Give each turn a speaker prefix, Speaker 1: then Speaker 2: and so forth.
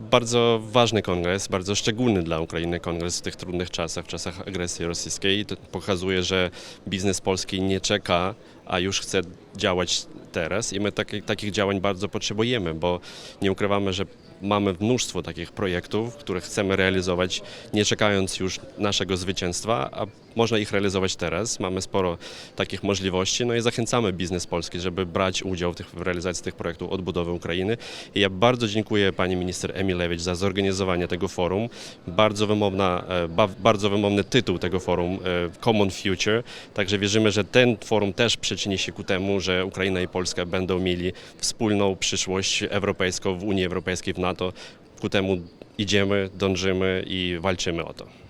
Speaker 1: Bardzo ważny kongres, bardzo szczególny dla Ukrainy kongres w tych trudnych czasach, w czasach agresji rosyjskiej. To pokazuje, że biznes polski nie czeka, a już chce działać teraz i my taki, takich działań bardzo potrzebujemy, bo nie ukrywamy, że mamy mnóstwo takich projektów, które chcemy realizować, nie czekając już naszego zwycięstwa, a można ich realizować teraz. Mamy sporo takich możliwości, no i zachęcamy biznes polski, żeby brać udział w, tych, w realizacji tych projektów odbudowy Ukrainy. I ja bardzo dziękuję pani minister Emilewicz za zorganizowanie tego forum. Bardzo, wymowna, e, ba, bardzo wymowny tytuł tego forum, e, Common Future. Także wierzymy, że ten forum też przyczyni się ku temu, że Ukraina i Polska będą mieli wspólną przyszłość europejską w Unii Europejskiej, w NATO. Ku temu idziemy, dążymy i walczymy o to.